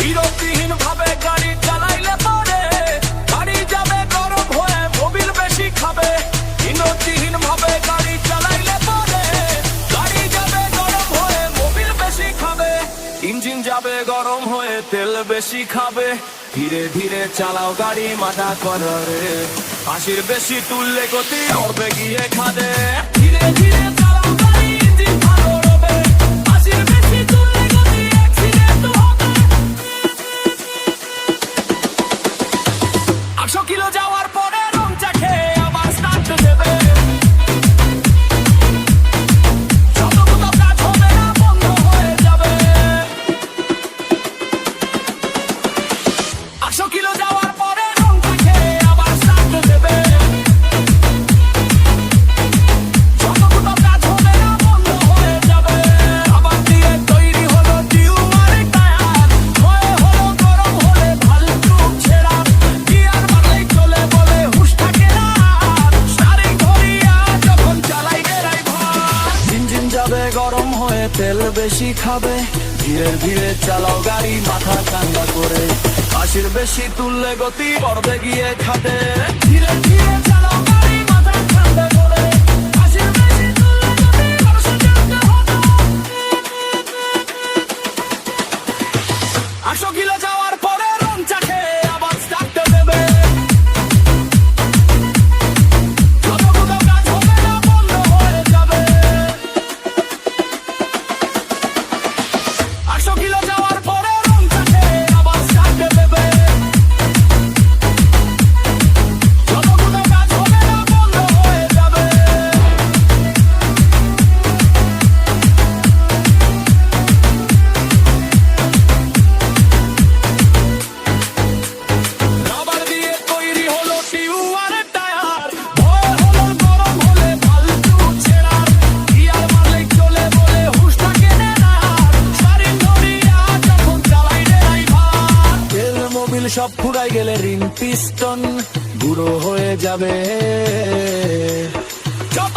বিরতিহীন গাড়ি চালাইলে গাড়ি যাবে গরম হয়ে, মোবিল বেশি খাবে। বিরতিহীন গাড়ি চালাইলে পরে। গাড়ি যাবে গরম হয়ে, মোবিল বেশি খাবে। ইঞ্জিন যাবে গরম হয়ে, তেল বেশি খাবে। ধীরে ধীরে চালাও গাড়ি মাথা করে আশির বেশি তুললে গতি হবে গিয়ে খাদে ধীরে ধীরে চালাও গরম হয়ে তেল বেশি খাবে। ধীরে ধীরে চালাও গাড়ি, মাথা ঠান্ডা করে। আশির বেশি তুললে গতি পড়বে গিয়ে খাটে। ধীরে সব ফুরাই গেলে রিং পিস্টন গুঁড়ো হয়ে যাবে। যত